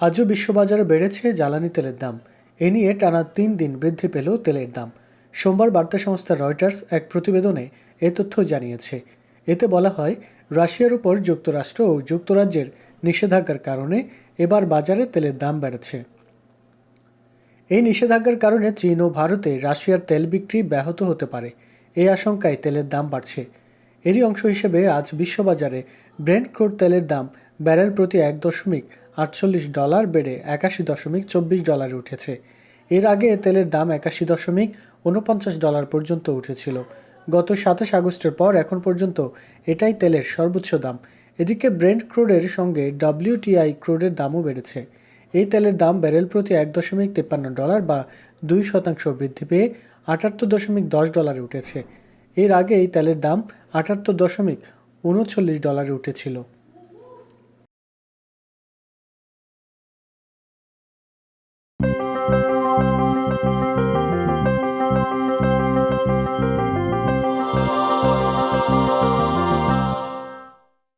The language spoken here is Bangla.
আজও বিশ্ববাজারে বেড়েছে জ্বালানি তেলের দাম। এ নিয়ে টানা তিন দিন বৃদ্ধি পেল তেলের দাম। সোমবার বার্তা সংস্থা রয়টার্স এক প্রতিবেদনে এ তথ্য জানিয়েছে। এতে বলা হয়, রাশিয়ার উপর যুক্তরাষ্ট্র ও যুক্তরাজ্যের নিষেধাজ্ঞার কারণে এবার বাজারে তেলের দাম বেড়েছে। এই নিষেধাজ্ঞার কারণে চীন ও ভারতে রাশিয়ার তেল বিক্রি ব্যাহত হতে পারে। এই আশঙ্কায় তেলের দাম বাড়ছে। এরই অংশ হিসেবে আজ বিশ্ববাজারে ব্রেন্ট ক্রুড তেলের দাম ব্যারেল প্রতি এক দশমিক আটচল্লিশ ডলার বেড়ে একাশি দশমিক চব্বিশ ডলারে উঠেছে। এর আগে তেলের দাম একাশি দশমিক উনপঞ্চাশ ডলার পর্যন্ত উঠেছিল। গত সাতাশ আগস্টের পর এখন পর্যন্ত এটাই তেলের সর্বোচ্চ দাম। এদিকে ব্রেন্ট ক্রুডের সঙ্গে ডব্লিউটিআই ক্রুডের দামও বেড়েছে। এই তেলের দাম ব্যারেল প্রতি এক দশমিক তিপ্পান্ন ডলার বা দুই শতাংশ বৃদ্ধি পেয়ে আটাত্তর দশমিক দশ ডলারে উঠেছে। এর আগে এই তেলের দাম আটাত্তর দশমিক উনচল্লিশ ডলারে উঠেছিল।